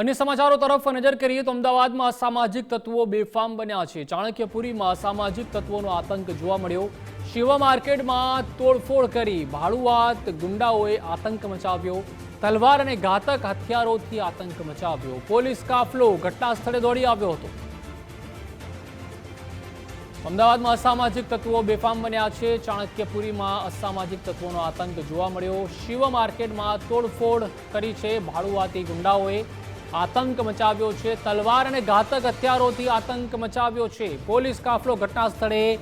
અન્ય સમાચારો તરફ નજર કરીએ તો અમદાવાદમાં અસામાજિક તત્વો બેફામ બન્યા છે. ચાણક્યપુરીમાં અસામાજિક તત્વોનો આતંક જોવા મળ્યો. શિવા માર્કેટમાં તોડફોડ કરી ભાડુઆત ગુંડાઓએ આતંક મચાવ્યો. તલવાર અને ઘાતક હથિયારોથી આતંક મચાવ્યો. પોલીસ કાફલો ઘટના સ્થળે દોડી આવ્યો હતો. અમદાવાદમાં અસામાજિક તત્વો બેફામ બન્યા છે. ચાણક્યપુરીમાં અસામાજિક તત્વોનો આતંક જોવા મળ્યો. શિવ માર્કેટમાં તોડફોડ કરી છે ભાડુઆતી ગુંડાઓએ. આતંક મચાવ્યો છે. તલવાર અને ઘાતક હથિયારોથી આતંક મચાવ્યો છે. પોલીસ કાફલો ઘટના સ્થળે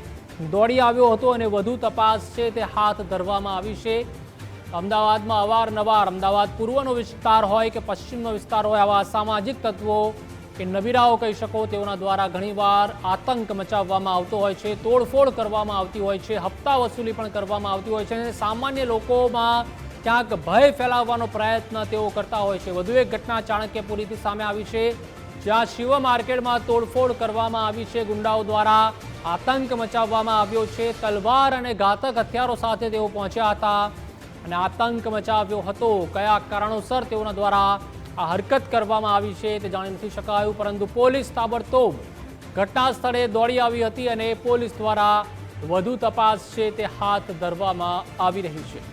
દોડી આવ્યો હતો અને વધુ તપાસ છે તે હાથ ધરવામાં આવી છે. અમદાવાદમાં અવારનવાર, અમદાવાદ પૂર્વનો વિસ્તાર હોય કે પશ્ચિમનો વિસ્તાર હોય, આવા સામાજિક તત્વો કે નબીરાઓ કહી શકો, તેઓના દ્વારા ઘણીવાર આતંક મચાવવામાં આવતો હોય છે, તોડફોડ કરવામાં આવતી હોય છે, હપ્તા વસૂલી પણ કરવામાં આવતી હોય છે અને સામાન્ય લોકોમાં ક્યાંક ભય ફેલાવવાનો પ્રયત્ન તેઓ કરતા હોય છે. વધુ એક ઘટના ચાણક્યપુરીથી સામે આવી છે, જ્યાં શિવ માર્કેટમાં તોડફોડ કરવામાં આવી છે. ગુંડાઓ દ્વારા આતંક મચાવવામાં આવ્યો છે. તલવાર અને ઘાતક હથિયારો સાથે તેઓ પહોંચ્યા હતા અને આતંક મચાવ્યો હતો. કયા કારણોસર તેઓના દ્વારા આ હરકત કરવામાં આવી છે તે જાણી નથી શકાયું, પરંતુ પોલીસ તાબડતોબ ઘટના સ્થળે દોડી આવી હતી અને પોલીસ દ્વારા વધુ તપાસ છે તે હાથ ધરવામાં આવી રહી છે.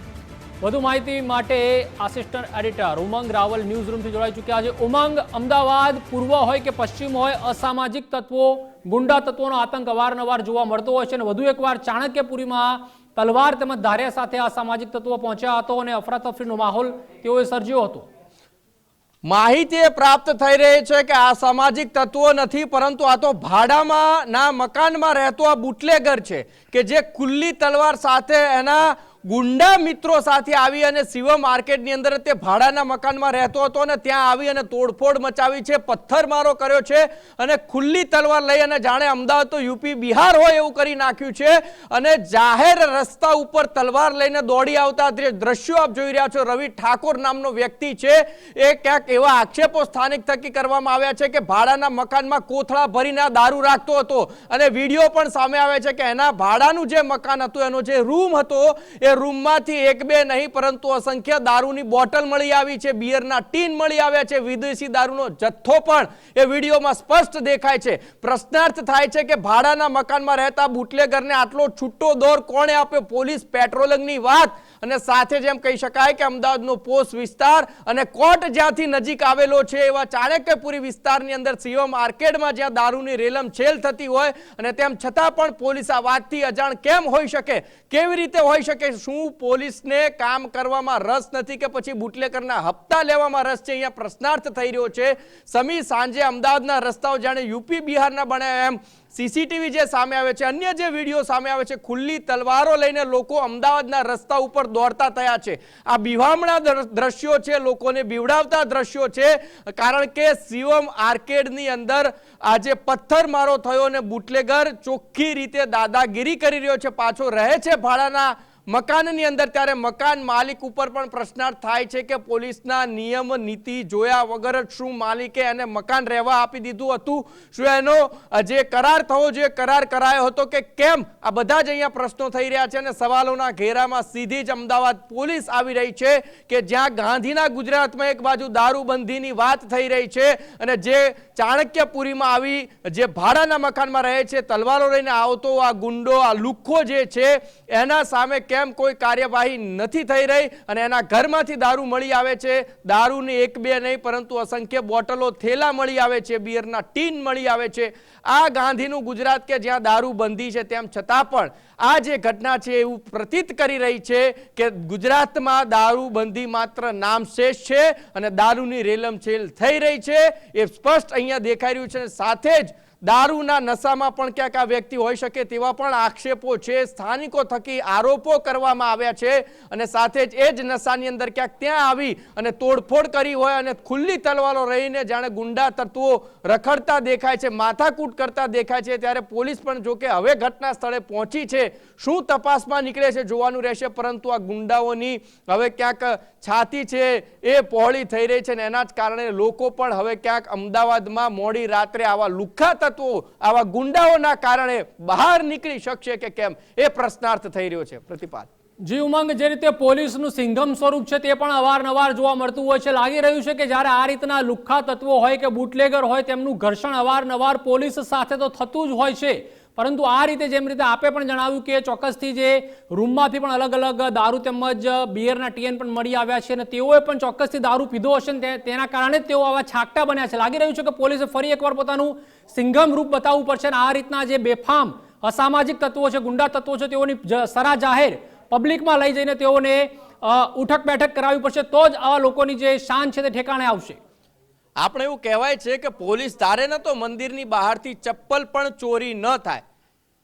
વધુ માહિતી માટે assistant editor Umang Raval news રૂમથી જોડાઈ ચૂક્યા છે. ઉમંગ, અમદાવાદ પૂર્વ હોય કે પશ્ચિમ હોય, અસામાજિક તત્વો, ગુંડા તત્વોનો આતંક અવારનવાર જોવા મળતો હોય છે અને વધુ એકવાર ચાણક્યપુરીમાં તલવાર તેમજ ધાર્યા સાથે અસામાજિક તત્વો પહોંચ્યા હતો અને અફરાતફરીનો માહોલ તેઓએ સર્જ્યો હતો. માહિતી એ પ્રાપ્ત થઈ રહી છે કે આ સામાજિક તત્વો નથી, પરંતુ આ તો ભાડામાં ના મકાનમાં રહેતો આ બુટલેગર છે કે જે ખુલ્લી તલવાર સાથે એના ગુંડા મિત્રો સાથે આવી અને શિવ માર્કેટની અંદર તે ભાડાના મકાનમાં રહેતો હતો અને ત્યાં આવી અને તોડફોડ મચાવી છે, પથ્થરમારો કર્યો છે અને ખુલ્લી તલવાર લઈ અને જાણે અમદાવાદ તો યુપી, બિહાર હોય એવું કરી નાખ્યું છે અને જાહેર રસ્તા ઉપર તલવાર લઈને દોડી આવતા દ્રશ્યો આપ જોઈ રહ્યા છો. રવિ ઠાકોર નામનો વ્યક્તિ છે. એ ક્યાંક એવા આક્ષેપો સ્થાનિક થકી કરવામાં આવ્યા છે કે ભાડાના મકાનમાં કોથળા ભરીને દારૂ રાખતો હતો અને વીડિયો પણ સામે આવે છે કે એના ભાડાનું જે મકાન હતું, એનો જે રૂમ હતો, એ રૂમમાંથી એક બે નહીં, પરંતુ અસંખ્ય દારૂની બોટલ મળી આવી છે, બિયરના ટીન મળી આવ્યા છે, વિદેશી દારૂનો જથ્થો પણ એ વિડીયોમાં સ્પષ્ટ દેખાય છે. પ્રશ્નાર્થ થાય છે કે ભાડાના મકાનમાં રહેતા બુટલેગરને આટલો છૂટો દોર કોણે આપ્યો? પોલીસ પેટ્રોલિંગની વાત અને સાથે જ એમ કહી શકાય કે અમદાવાદનો પોસ્ટ વિસ્તાર અને કોર્ટ જ્યાંથી નજીક આવેલો છે એવા ચાણક્યપુરી વિસ્તારની અંદર સીઓ માર્કેટમાં જ્યાં દારૂની રેલમ છેલ થતી હોય અને તેમ છતાં પણ પોલીસ આ વાતથી અજાણ કેમ હોઈ શકે? કેવી રીતે હોઈ શકે? શું પોલીસને કામ કરવામાં રસ નથી કે પછી બુટલેકરના હપ્તા લેવામાં રસ છે? અહીંયા પ્રશ્નાર્થ થઈ રહ્યો છે. સમી સાંજે અમદાવાદના રસ્તાઓ જાણે યુપી બિહારના બન્યા એમ સીસીટીવી જે સામે આવે છે, અન્ય જે વીડિયો સામે આવે છે, ખુલ્લી તલવારો લઈને લોકો અમદાવાદના રસ્તા ઉપર દોડતા થયા છે. આ બિવામણા દ્ર- દ્રશ્યો છે, લોકોને બીવડાવતા દ્રશ્યો છે, કારણ કે શિવમ આર્કેડની અંદર આજે પથ્થરમારો થયો અને બુટલેગર ચોખ્ખી રીતે દાદાગીરી કરી રહ્યો છે, પાછો રહે છે ભાડાના મકાનની અંદર ત્યારે મકાન માલિક ઉપર પણ પ્રશ્નાર્થ થાય છે કે પોલીસના નિયમ, નીતિ જોયા વગર જ શું માલિકે એને મકાન રહેવા આપી દીધું હતું? શું એનો જે કરાર થવો જોઈએ, કરાર કરાયો હતો કે કેમ? આ બધા જ અહીંયા પ્રશ્નો થઈ રહ્યા છે અને સવાલોના ઘેરામાં સીધી જ અમદાવાદ પોલીસ આવી રહી છે કે જ્યાં ગાંધીના ગુજરાતમાં એક બાજુ દારૂબંધીની વાત થઈ રહી છે અને જે ચાણક્યપુરીમાં આવી જે ભાડાના મકાનમાં રહે છે, તલવારો લઈને આવતો આ ગુંડો, આ લુખ્ખો જે છે, એના સામે કેમ કોઈ કાર્યવાહી નથી થઈ રહી અને એના ઘરમાંથી દારૂ મળી આવે છે? દારૂની એક બે નહીં, પરંતુ અસંખ્ય બોટલો થેલા મળી આવે છે, બિયરના ટીન મળી આવે છે. આ ગાંધીનું ગુજરાત કે જ્યાં દારૂ બંધી છે, તેમ છતાં પણ આ જે ઘટના છે, એવું પ્રતીત કરી રહી છે કે ગુજરાતમાં દારૂ બંધી માત્ર નામશેષ છે અને દારૂની રેલમછેલ થઈ રહી છે. એ સ્પષ્ટ અહીંયા દેખાઈ રહ્યું છે સાથે જ દારૂના નશામાં પણ ક્યાંક આ વ્યક્તિ હોઈ શકે તેવા પણ આક્ષેપો છે. સ્થાનિકો થકી આરોપો કરવામાં આવ્યા છે અને સાથે જ એ જ નશાની અંદર ક્યાંક ત્યાં આવી અને તોડફોડ કરી હોય અને ખુલ્લી તલવારો રહીને જાણે ગુંડા તત્વો રખડતા દેખાય છે, માથાકૂટ કરતા દેખાય છે. ત્યારે પોલીસ પણ જો કે હવે ઘટના સ્થળે પહોંચી છે. શું તપાસમાં નીકળે છે જોવાનું રહેશે, પરંતુ આ ગુંડાઓની હવે ક્યાંક છાતી છે એ પહોળી થઈ રહી છે અને એના જ કારણે લોકો પણ હવે ક્યાંક અમદાવાદમાં મોડી રાત્રે આવા લુખ્ખા તત્વો આવા ગુંડાઓના કારણે બહાર નીકળી શકશે કે કેમ? એ પ્રશ્નાર્થ થઈ રહ્યો છે. પ્રતિપાદ. જી, ઉમંગ, જે રીતે પોલીસનું સિંઘમ સ્વરૂપ છે તે પણ અવારનવાર જોવા મળતું હોય છે. લાગી રહ્યું છે કે જ્યારે આ રીતના લુખ્ખા તત્વો હોય કે બુટલેગર હોય, તેમનું ઘર્ષણ અવારનવાર પોલીસ સાથે તો થતું જ હોય છે. પરંતુ આ રીતે જેમ રીતે આપે પણ જણાવ્યું કે ચોક્કસથી જે રૂમમાંથી પણ અલગ અલગ દારૂ તેમજ બિયરના ટીએન પણ મળી આવ્યા છે અને તેઓએ પણ ચોક્કસથી દારૂ પીધો હશે ને તેના કારણે તેઓ આવા છાકટા બન્યા છે. લાગી રહ્યું છે કે પોલીસે ફરી એકવાર પોતાનું સિંઘમ રૂપ બતાવવું પડશે અને આ રીતના જે બેફામ અસામાજિક તત્વો છે, ગુંડા તત્વો છે, તેઓની સરા જાહેર પબ્લિકમાં લઈ જઈને તેઓને ઉઠક બેઠક કરાવવી પડશે. તો જ આવા લોકોની જે શાન છે તે ઠેકાણે આવશે. આપણે એવું કહેવાય છે કે પોલીસ ધારે ન તો મંદિરની બહારથી ચપ્પલ પણ ચોરી ન થાય.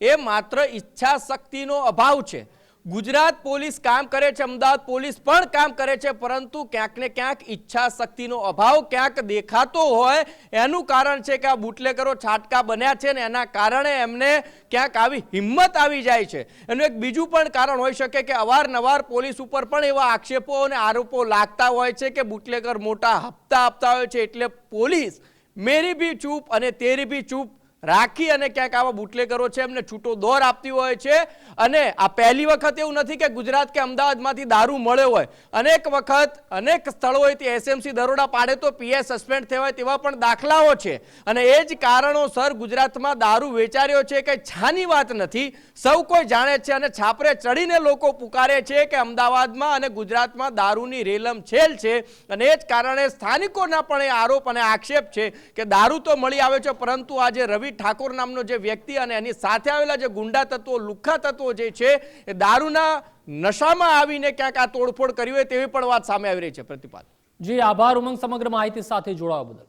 એ માત્ર ઈચ્છા શક્તિનો અભાવ છે. ગુજરાત પોલીસ કામ કરે છે, અમદાવાદ પોલીસ પણ કામ કરે છે, પરંતુ ક્યાંક ને ક્યાંક ઈચ્છા શક્તિનો અભાવ ક્યાંક દેખાતો હોય. એનું કારણ છે કે આ બુટલેકરો છાટકા બન્યા છે ને એના કારણે એમને ક્યાંક આવી હિંમત આવી જાય છે. એનું એક બીજું પણ કારણ હોઈ શકે કે અવારનવાર પોલીસ ઉપર પણ એવા આક્ષેપો અને આરોપો લાગતા હોય છે કે બુટલેકર મોટા હપ્તા આપતા હોય છે એટલે પોલીસ મેરી બી ચૂપ અને તેરી બી ચૂપ રાખી અને ક્યાંક આવા બુટલેગરો છે એમને છૂટો દોર આપતી હોય છે. અને આ પહેલી વખત એવું નથી કે ગુજરાત કે અમદાવાદમાંથી દારૂ મળ્યો હોય. અનેક વખત, અનેક સ્થળોએથી એસએમસી દરોડા પાડે તો પીએ સસ્પેન્ડ થવાય તેવા પણ દાખલાઓ છે. અને એ જ કારણોસર ગુજરાતમાં દારૂ વેચાર્યો છે કે છાની વાત નથી. સૌ કોઈ જાણે છે અને છાપરે ચડીને લોકો પુકારે છે કે અમદાવાદમાં અને ગુજરાતમાં દારૂની રેલમ છેલ છે. અને એ જ કારણે સ્થાનિકોના પણ એ આરોપ અને આક્ષેપ છે કે દારૂ તો મળી આવે છે, પરંતુ આજે જે રવિ ઠાકોર નામનો જે વ્યક્તિ અને એની સાથે આવેલા જે ગુંડા તત્વો, લુખ્ખા તત્વો જે છે, એ દારૂના નશામાં આવીને ક્યાંક આ તોડફોડ કરી હોય તેવી પણ વાત સામે આવી રહી છે. પ્રતિપાદ જી, આભાર. ઉમંગ સમગ્ર માહિતી સાથે જોડાવા બદલ.